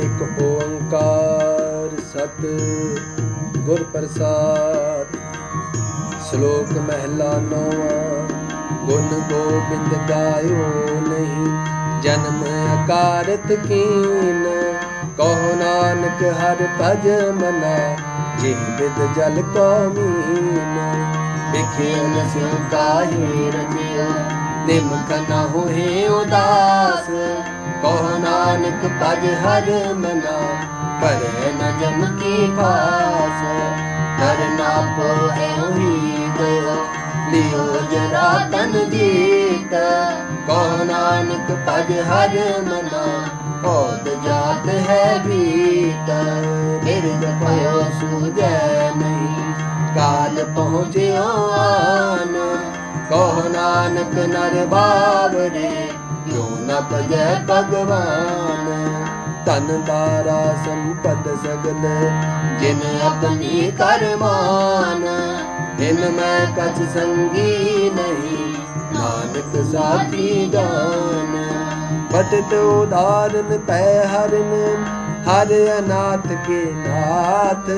ਇੱਕ ਓੰਕਾਰ ਸਤ ਗੁਰ ਪ੍ਰਸਾਦ। ਸ਼ਲੋਕ ਮਹਿਲਾ ਨੌਵਾਂ, ਗੁਣ ਗੋਬਿੰਦ ਗਾਇਓ ਨਹੀਂ, ਜਨਮ ਅਕਾਰਤ ਕੀਨ। ਕਹੋ ਨਾਨਕ ਹਰ ਭਜ ਮਨਾ, ਜਿਹ ਬਿਦ ਜਲ ਕੋ ਮੀਨ। ਵਿਖੇ ਨਸਿ ਕਾਹੀ ਰਜਿਓ ਨਿਮਕ ਨਾ ਹੋਏ ਉਦਾਸ। ਕਹੋ ਨਾਨਕ ਭਜ ਹਰ ਮਨਾ ਕਰੇ ਨ ਜਮ ਕੀ ਫਾਸ ਕਰਨਾ ਪੋਏ ਹੀ ਗਇਓ ਲਿਓ ਜਰਾ ਤਨ ਜੀਤ। ਕਹੋ ਨਾਨਕ ਭਜ ਹਰ ਮਨਾ ਹੋਦ ਜਾਤ ਹੈ ਬੀਤ ਬਿਰਦ ਪਇਓ ਸੂਜੈ ਨਹੀਂ, ਕਾਲ ਪਹੁੰਚਿਓ ਆਨ। ਕਹੋ ਨਾਨਕ ਨਰ ਬਾਬਰੇ ਜੋ ਭਗਵਾਨ। ਤਨ ਤਾਰਾ ਸੰਪਦ ਸਗਲ, ਜਿਨ ਆਪਣੀ ਕਰਮਾਨ। ਇਨ ਮੈਂ ਕਛ ਸੰਗੀ ਨਹੀਂ, ਨਾਨਕ ਸਾਥੀ ਜਾਨ। ਪਤਿਤ ਉਦਾਰਨ ਪੈ ਹਰਨ, ਹਰ ਅਨਾਥ ਕੇ ਨਾਥ।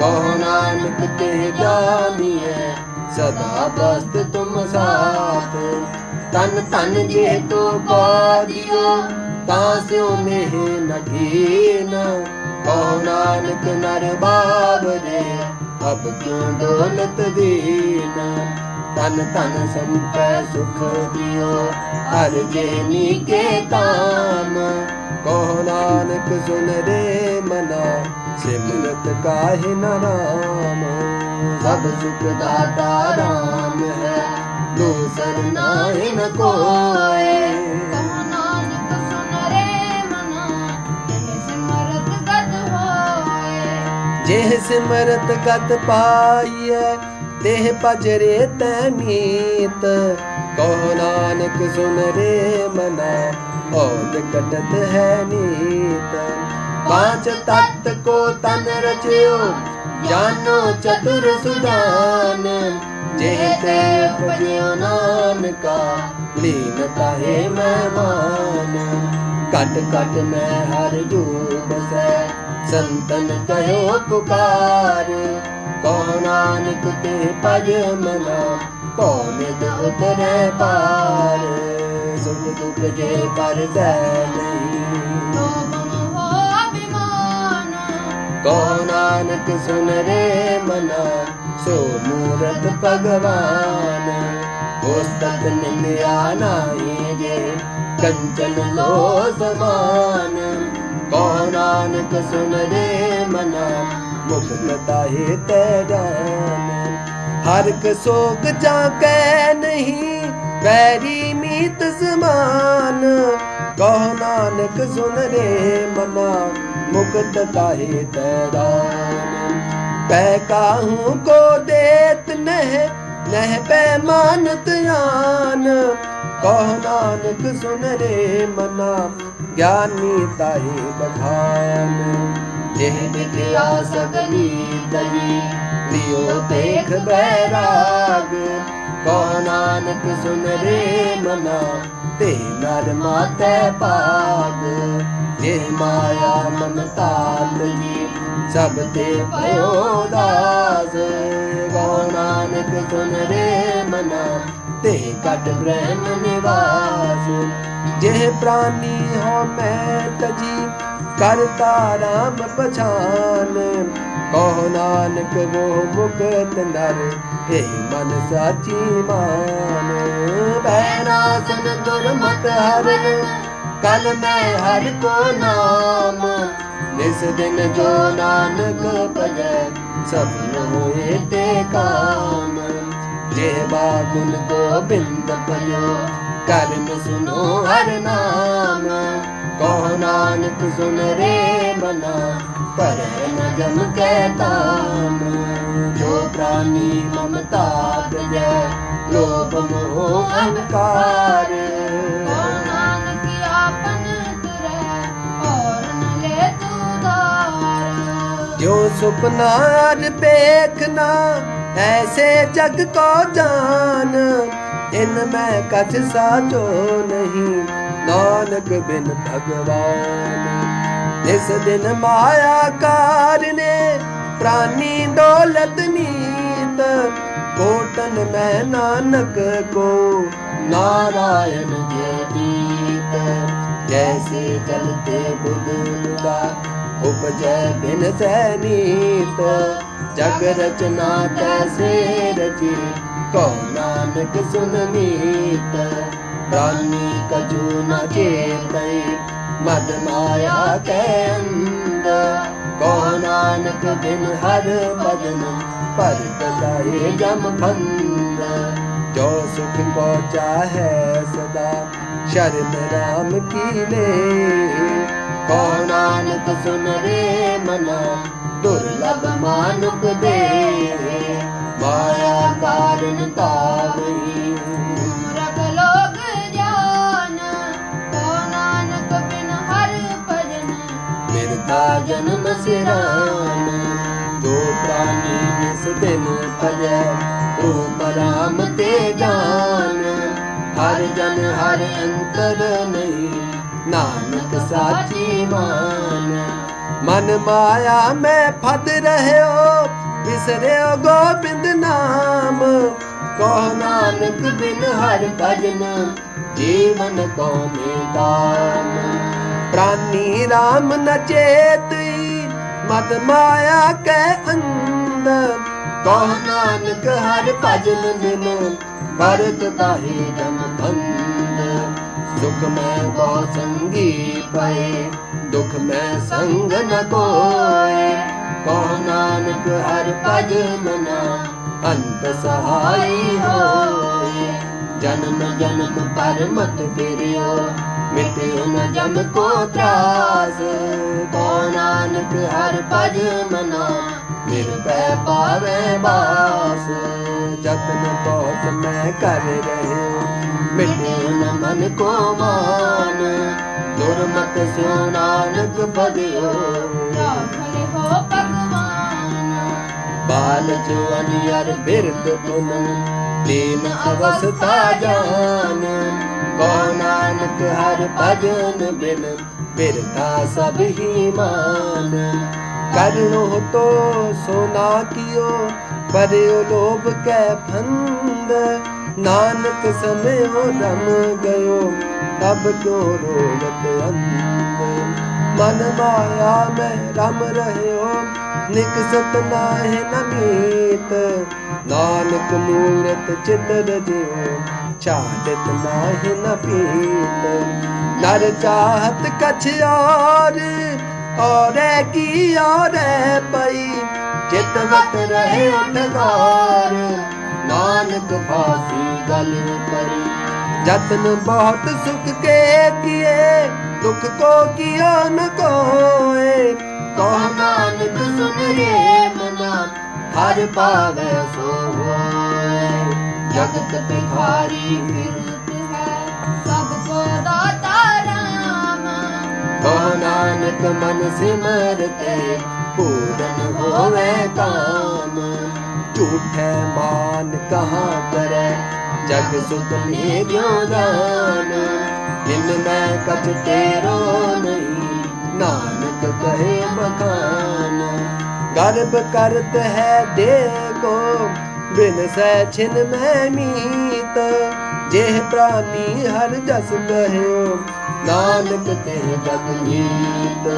ਕਹੋ ਨਾਨਕ ਤੇ ਜਾਨੀਐ, ਸਦਾ ਬਸਤ ਤੁਮ ਸਾਥ। ਤਨ ਤਨ ਜੇ ਤੋ ਪਾਦਿਓ ਤਾਂ ਸਿਉ ਨੇਹ ਨਕੀਨ ਕਹੋ ਨਾਨਕ ਨਰ ਬਾਬਰੇ ਅਬ ਕਿਉ ਦੌਲਤ ਦੀਨ। ਤਨ ਤਨ ਸੰਪੈ ਸੁਖ ਦਿਓ ਹਰ ਜੇਨੀ ਕੇ ਤਾਮ ਕਹੋ ਨਾਨਕ ਸੁਨ ਰੇ ਮਨਾ, ਸਿਮਰਤ ਕਾਹਿ ਨਾ ਰਾਮ। ਸਭ ਸੁਖ ਦਾਤਾ ਰਾਮ ਹੈ। ਦੂਸਰ ਨਾਹਿ ਨ ਕੋਏ। ਕਹੋ ਨਾਨਕ ਸੁਨ ਰੇ ਮਨਾ ਇਹ ਸਿਮਰਤ ਗਤ ਹੋਏ। ਜਿਹ ਸਿਮਰਤ ਗਤ ਪਾਈਐ, ਦੇਹ ਪਜਰੇ ਤੈ ਮੀਤ। ਕਹੋ ਨਾਨਕ ਸੁਨ ਰੇ ਮਨਾ ਔਦ ਕਟਤ ਹੈ ਨੀਤ। ਪਾਂਚ ਤਤ ਕੋ ਤਨ ਰਚਿਓ, ਜਾਨੋ ਚਤੁਰ ਸੁਦਾਨ। ਜਿਹ ਤੇ ਉਪਜਿਓ ਨਾਨਕਾ ਲੀਨ ਤਾਹੇ ਮਹਿਮਾਨ। ਕਟ ਕਟ ਮੈਂ ਹਰ ਜੂ ਬਸੈ ਸੰਤਨ ਕਹਿਓ ਪੁਕਾਰ ਕਹੋ ਨਾਨਕ ਤੇ ਭਜ ਮਨਾ ਭਉ ਉਤਰੈ ਪਾਰ। ਸੁਖ ਦੁਖ ਜੇ ਪਰ ਸੈ ਨਹੀਂ। ਕਹੋ ਨਾਨਕ ਸੁਨ ਰੇ ਮਨਾ ਸੋ ਮੂਰਤ ਭਗਵਾਨ ਉਸਤਤ ਨਿੰਦਿਆ ਨਾਹੀ ਜੇ, ਕੰਚਨ ਲੋ ਸਮਾਨ। ਕਹੋ ਨਾਨਕ ਸੁਨ ਰੇ ਮਨਾ, ਮੁਕਤ ਤਾਹੇ ਤੈ ਜਾਨ। ਹਰ ਕ ਸੋਗ ਜਾਂ ਕੈ ਨਹੀਂ, ਵੈਰੀ ਮੀਤ ਸਮਾਨ। ਕਹੋ ਨਾਨਕ ਸੁਨ ਰੇ ਮਨਾ, ਮੁਕਤ ਤਾਹੇ ਤੈਰਾਨ ਪੈ ਕਾਹੂ ਕੋ ਦੇਤ ਨਹਿ ਨਹਿ ਪੈ ਮਾਨਤ ਆਨ। ਕਹੋ ਨਾਨਕ ਸੁਨ ਰੇ ਮਨਾ, ਗਿਆਨੀ ਤਾਹੇ ਬਖਾਨ। ਜਿਹ ਵਿਦਿਆ ਸਗਲੀ ਦਈ ਲਿਓ ਦੇਖ ਬੈਰਾਗ। ਕਹੋ ਨਾਨਕ ਸੁਨ ਰੇ ਮਨਾ, ਤੇ ਨਰ ਮਾਤੈ ਭਾਗ। ਜੇ ਮਾਇਆ ਮਮਤਾ ਲਈ ਸਭ ਤੇ ਭਇਓ ਦਾਸ ਕਹੋ ਨਾਨਕ ਸੁਨ ਰੇ ਮਨਾ, ਤੇ ਕਟ ਬ੍ਰਹਮ ਨਿਵਾਸ। ਜੇ ਪ੍ਰਾਨੀ ਹੋ ਮੈਂ ਤਜੀ ਕਰਤਾ ਰਾਮ ਪਛਾਨ। ਕਹੋ ਨਾਨਕ ਉਹ ਮੁਕਤ ਨਰ ਇਹ ਮਨ ਸਾਚੀ ਮਾਨ। ਬੈਨਾ ਦੁਰਮਤ ਹਰਨ ਕਲ ਮੈਂ ਹਰ ਕੋ ਨਾਮ। ਨਿਸ ਦਿਨ ਜੋ ਨਾਨਕ ਭਜੈ ਸਫਲ ਹੋਏ ਤੇ ਕਾਮ। ਜੇ ਬਾਗੁਲ ਗੋਬਿੰਦ ਪਇਓ ਕਰਮ ਸੁਨੋ ਹਰ ਨਾਮ। ਕਹੋ ਨਾਨਕ ਸੁਨ ਰੇ ਮਨਾ ਪਰ ਨ ਜਮ ਕੈ ਤਾਮ ਜੋ ਪ੍ਰਾਨੀ ਮਮਤਾ ਤਜੈ ਲੋਭ ਮੋਹ ਅਹੰਕਾਰ। ਦਾਰ ਜੋ ਸੁਪਨਾ ਦੇਖਣਾ ਐਸੇ ਜਗ ਕੋ ਜਾਨ। ਇਨ ਮੈਂ ਕਛ ਸਾਚੋ ਨਹੀਂ, ਨਾਨਕ ਬਿਨ ਭਗਵਾਨ। ਜਿਸ ਦਿਨ ਮਾਇਆ ਕਾਰ ਨੇ ਪ੍ਰਾਨੀ ਦੌਲਤ ਨੀਤ। ਕੋਟਨ ਮੈਂ ਨਾਨਕ ਕੋ, ਨਾਰਾਇਣ ਜੇ ਦੀਤ ਜੈਸੇ ਉਪਜੈ ਬਿਨ ਸੈਨੀਤ, ਜਗ ਰਚਨਾ ਤੈਸੇ ਰਚੀ ਕਉ ਨਾਨਕ ਸੁਨ ਨੀਤ ਪ੍ਰਾਨੀ ਕਜੂ ਨ ਚੇਤਈ ਮਦ ਮਾਇਆ ਕੈ ਅੰਦ ਕਉ ਨਾਨਕ ਬਿਨ ਹਰ ਬਦਨ ਪਰ ਤਦਾਏ ਜਮ ਫੰਦ ਜੋ ਸੁਖ ਪਹੁੰਚਾ ਹੈ ਸਦਾ, ਸ਼ਰਨ ਰਾਮ ਕੀ ਲੈ ਕੋ ਨਾਨਕ ਸੁਨ ਰੇ ਮਨਾ? ਦੁਰਲਭ ਮਾਨੁਕ ਦੇ। ਮਾਇਆ ਕਾਰਨ ਤਾਵਈ ਮੂਰਖ ਲੋਕ ਜਾਨ ਕੋ ਨਾਨਕ ਬਿਨ ਹਰ ਭਜਨ? ਮਿਰਦਾ ਜਨਮ ਸਿਰਾਨ, ਜੋ ਪ੍ਰਾਨੀ ਜਿਸ ਦਿਨ ਭਜੈ ਰੂਪ ਰਾਮ ਤੇ ਜਾਨ। ਹਰ ਜਨ ਹਰ ਅੰਤਰ ਨਹੀਂ। ਨਾਨਕ ਸਾਚੀ ਮਾਨ। ਮਨ ਮਾਇਆ ਮੈਂ ਫਦ ਰਹਿਓ ਵਿਸਰਿਓ ਗੋਬਿੰਦ ਨਾਮ। ਕਹੋ ਨਾਨਕ ਬਿਨ ਹਰ ਭਜਨ, ਜੀਵਨ ਕੋ ਮੇਦਾਨ ਪ੍ਰਾਨੀ RAM ਨ ਮਦ ਮਾਇਆ ਕੈ ਅੰਦਰ ਕਹੋ ਨਾਨਕ ਹਰ ਭਜਨ ਬਿਨ ਭਰਤ ਤਾਹੀ ਜਮ ਬੰਦ ਦੁਖ ਮੈਂ ਬਹੁ ਸੰਗੀ ਪਏ, ਦੁਖ ਮੈਂ ਸੰਗ ਨ ਕੋਏ। ਕਹੋ ਨਾਨਕ ਹਰ ਭਜਨ ਮਨਾ, ਅੰਤ ਸਹਾਈ ਹੋਏ। ਜਨਮ ਜਨਮ ਪਰ ਮਤ ਫਿਰਿਓ ਮਿਟਿਓ ਨ ਜਮ ਕੋ ਤਰਾਸ। ਕੋ ਨਾਨਕ ਹਰ ਭਜ ਮਨਾ ਨਿਰਭੈ ਪਾਵੇ ਬਾਸ। ਜਤਨ ਬਹੁਤ ਮੈਂ ਕਰ ਰਹਿਓ ਮਿਟਿਓ ਨ ਮਨ ਕੋ ਮਾਨ ਦੁਰਮਤ ਸਿਉ ਨਾਨਕ ਬਦਿਓ ਰਾਖਲੇ ਹੋ ਭਗਵਾਨ। ਬਾਲ ਜਵਾਨੀ ਅਰ ਬਿਰਤ ਤੁਮ ਦੀਨ ਅਵਸਥਾ ਜਾਨ। ਕੋ ਨਾਨਕ ਹਰ ਭਜਨ ਬਿਨ ਬਿਰਥਾ ਸਭ ਹੀ ਮਾਨ। ਕਰਨੋ ਤੋ ਸੋਨਾ ਕੀਓ ਪਰਿਓ ਲੋਭ ਕੈ ਫੰਦ। ਨਾਨਕ ਸਮਿਓ ਰਮ ਗਇਓ ਤਬ ਕਿਉ ਰੋਵਤ ਅੰਧ ਮਨ ਮਾਇਆ ਮੈਂ ਰਮ ਰਹਿਓ ਨਿਕਸਤ ਨਾਹਿ ਨਮੀਤ ਨਾਨਕ ਮੂਰਤ ਚਿਤਰ ਜਿਉ ਛਾੜਤ ਨਾਹਿ ਨ ਨਰ ਚਾਹਤ ਕਛ ਔਰ, ਔਰੇ ਕੀ ਔਰੇ ਪਈ? ਚਿਤਵਤ ਰਹੇ ਉਠਗਾਰ ਨਾਨਕ ਫਾਸੀ ਗਲ ਕਰੀ। ਜਤਨ ਬਹੁਤ ਸੁਖ ਕੇ ਕੀਏ ਦੁਖ ਕੋ ਕੀਓ ਨ ਕੋਏ। ਕਹ ਨਾਨਕ ਸੁਨ ਰੇ ਮਨਾ ਹਰ ਪਾਵੇ ਸੋ ਹੋਏ ਜਗਤ ਬਿਖਾਰੀ ਫਿਰਤ ਹੈ ਸਭ ਕੋ ਦਾਤਾ ਰਾਮ। ਕਹ ਨਾਨਕ ਮਨ ਸਿਮਰਤੇ ਪੂਰਨ ਹੋਵੇ ਕਾਮ। ਝੂਠੇ ਮਾਨ ਕਹਾਂ ਕਰੈ? ਜਗ ਸੁਖ ਨੇ ਜਿਉ ਦਾਨ ਇਨ ਮੈਂ ਕਛ ਤੇਰੋ ਨਹੀਂ। ਨਾਨਕ ਕਹੇ ਮਕਾਨ, ਗਰਬ ਕਰਤ ਹੈ ਦੇਖੋ, ਬਿਨ ਸੈ ਛਿਨ ਮੈਂ ਮੀਤ। ਜਿਹ ਪ੍ਰਾਨੀ ਹਰ ਜਸ ਕਹਿਓ ਨਾਨਕ ਤੇ ਜਗ ਜੀਤ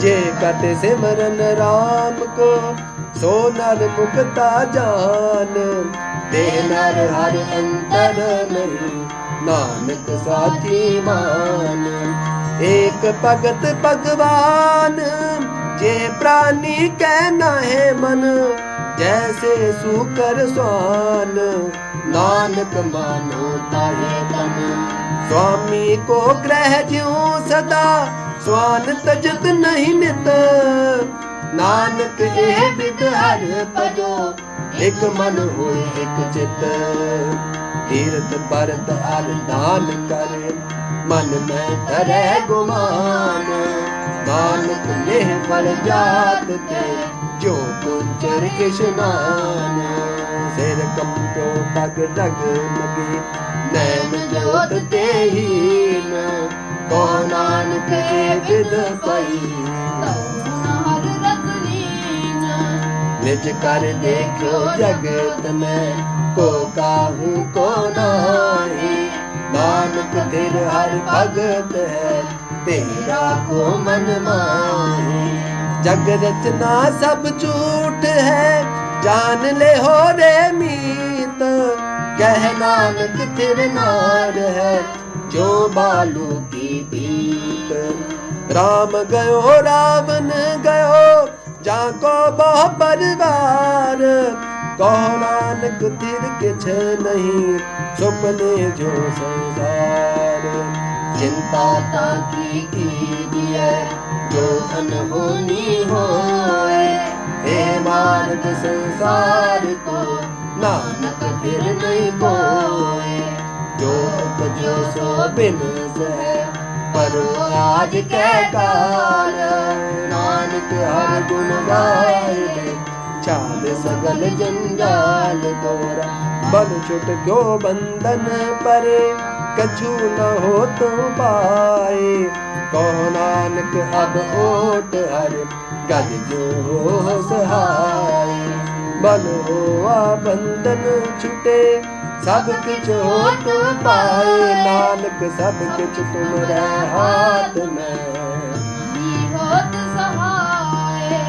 ਜੇ ਕਟ ਸਿਮਰਨ RAM ਕੋ ਸੋ ਨਰ ਮੁਕਤਾ ਜਾਨ। ਤੇ ਨਰ ਹਰ ਅੰਤਰ ਨਹੀਂ ਨਾਨਕ ਸਾਚੀ ਮਾਨ। ਏਕ ਭਗਤ ਭਗਵਾਨ ਜੇ ਪ੍ਰਾਨੀ ਕਹਿ ਨਾਹਿ ਮਨ ਜੈਸੇ ਸੂਕਰ ਸਵਾਨ। ਨਾਨਕ ਮਾਨੋ ਤਾਹੇ ਤਨ। ਕੋ ਗ੍ਰਹਿ ਜਿਉ ਸਦਾ ਸਵਾਨ ਤਜਤ ਨਹੀਂ ਨਿਤ ਨਾਨਕ ਇਹ ਵਿਦ ਹਰ ਭਜੋ, ਇਕ ਮਨ ਹੋਏ ਇਕ ਚਿਤ। ਤੀਰਥ ਬਰਤ ਅਲ ਦਾਨ ਕਰੇ, ਮਨ ਮੈਂ ਧਰੈ ਗੁਮਾਨ। ਨਾਨਕ ਲੇਹ ਫਲ ਜਾਤ ਤੇ, ਜੋ ਕੁੰਚਰ ਕਿਸ਼ਨਾਨ ਸਿਰ ਕੰਪਿਓ ਪਗ ਡਗ ਮਗੀ, ਨੈਣ ਜੋਤ ਤੇ ਹੀਨ। ਕੋ ਨਾਨਕ ਇਹ ਵਿਦ ਪਈ। ਤਉ ਹਰ ਰਤਲੀਨ ਨਿਜ ਕਰ ਦੇਖੋ ਜਗਤ ਮੈਂ ਕੋ ਕਾਹੂ, ਕੋ ਨਾਹੀ। ਨਾਨਕ ਤੇਰ ਹਰ ਭਗਤ ਹੈ, ਤੇਰਾ ਕੋ ਮਨ ਮਾਹੀ। ਜਗ ਰਚਨਾ ਸਭ ਝੂਠ ਹੈ, ਜਾਨ ਲੈ ਹੋ ਰੇ ਮੀਤ। ਕਹਿ ਨਾਨਕ ਤੇਰੇ ਨਾਰ ਹੈ, ਜੋ ਬਾਲੂ ਕੀ ਪੀਤ। ਰਾਮ ਗਇਓ ਰਾਵਨ ਗਇਓ ਜਾਂ ਕੋ ਬਹੁ ਪਰਿਵਾਰ, ਕਹੋ ਨਾਨਕ ਤਿਰ ਕਿਛ ਨਹੀਂ, ਸੁਪਨੇ ਜੋ ਸੰਸਾਰ। ਚਿੰਤਾ ਤਾਂ ਕੀ ਕੀਜੀਐ, ਜੋ ਅਨਹੋਨੀ ਹੋਏ। ਇਹ ਮਾਰਗ ਸੰਸਾਰ ਕੋ, ਨਾਨਕ ਫਿਰ ਨਹੀਂ ਕੋਏ। ਜੋ ਉਪਜੋ ਸੋ ਬਿਨ ਸਹਿ ਪਰ ਆਜ ਕੈ ਕਾਲ, ਨਾਨਕ ਹਰ ਗੁਣ ਗਾਏ ਚਾਲ ਸਗਲ ਜੰਜਾਲ ਦੋਰਾ ਬਲ ਛੁਟ ਗੋ ਬੰਧਨ ਪਰੇ, ਕਛੂ ਨ ਹੋ ਤੂੰ ਪਾਏ। ਕਹੋ ਨਾਨਕ ਅਬ ਓਟ ਹਰ, ਗਜ ਜੋ ਸਹਾਈ ਬਲ ਹੋਆ ਬੰਧਨ ਛੁਟੇ ਸਭ ਕਿਛ ਹੋਤ ਪਾਏ ਨਾਨਕ ਸਭ ਕਿਛ ਤੁਮਰੇ ਹਾਥ ਮੈਂ। ਹੋਤ ਸਹਾਏ।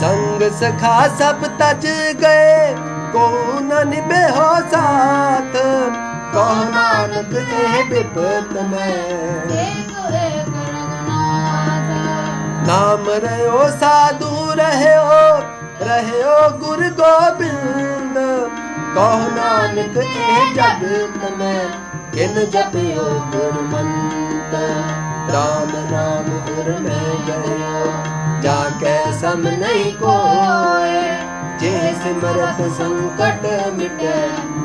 ਸੰਗ ਸਖਾ ਸਭ ਤਜ ਗਏ ਕੋ ਨ ਨਿਭੇ ਹੋ ਸਾਥ। ਕਹੋ ਨਾਨਕ ਇਹ ਬਿਪਤ ਮੈਂ। ਨਾਮ ਰਹਿਓ ਸਾਧੂ ਰਹਿਓ ਰਹਿਓ ਗੁਰ ਗੋਬਿੰਦ। ਕਹੋ ਨਾਨਕ, ਇਹ ਜਗਤ ਮੈਂ ਕਿਨ ਜਪਿਓ ਗੁਰਮੰਤ? ਰਾਮ ਨਾਮ ਗੁਰ ਮੈਂ ਗਇਓ ਜਾ ਕੇ ਸਮ ਨਹੀਂ ਕੋਏ, ਜੇ ਸਿਮਰਤ ਸੰਕਟ ਮਿਟੈ,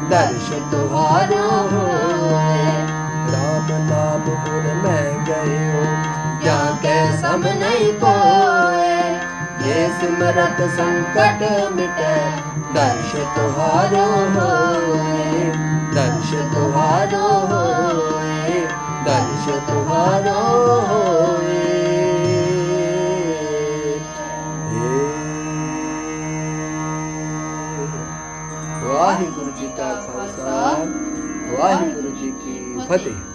ਦਰਸ਼ ਤੁਹਾਰੋ ਹੋਏ। ਰਾਮ ਨਾਮ ਗੁਰ ਮੈਂ ਗਇਓ ਜਾ ਕੇ ਸਮ ਨਹੀਂ ਕੋਏ। ਸਿਮਰਤ ਸੰਕਟ ਮਿਟੈ। ਦਰਸ਼ ਤੁਹਾਰੋ ਹੋਏ, ਦਰਸ਼ ਤੁਹਾਰੋ ਹੋਏ, ਦਰਸ਼ ਤੁਹਾਰੋ ਹੋਏ। ਵਾਹਿਗੁਰੂ ਜੀ ਕਾ ਖਾਲਸਾ, ਵਾਹਿਗੁਰੂ ਜੀ ਕੀ ਫਤਿਹ।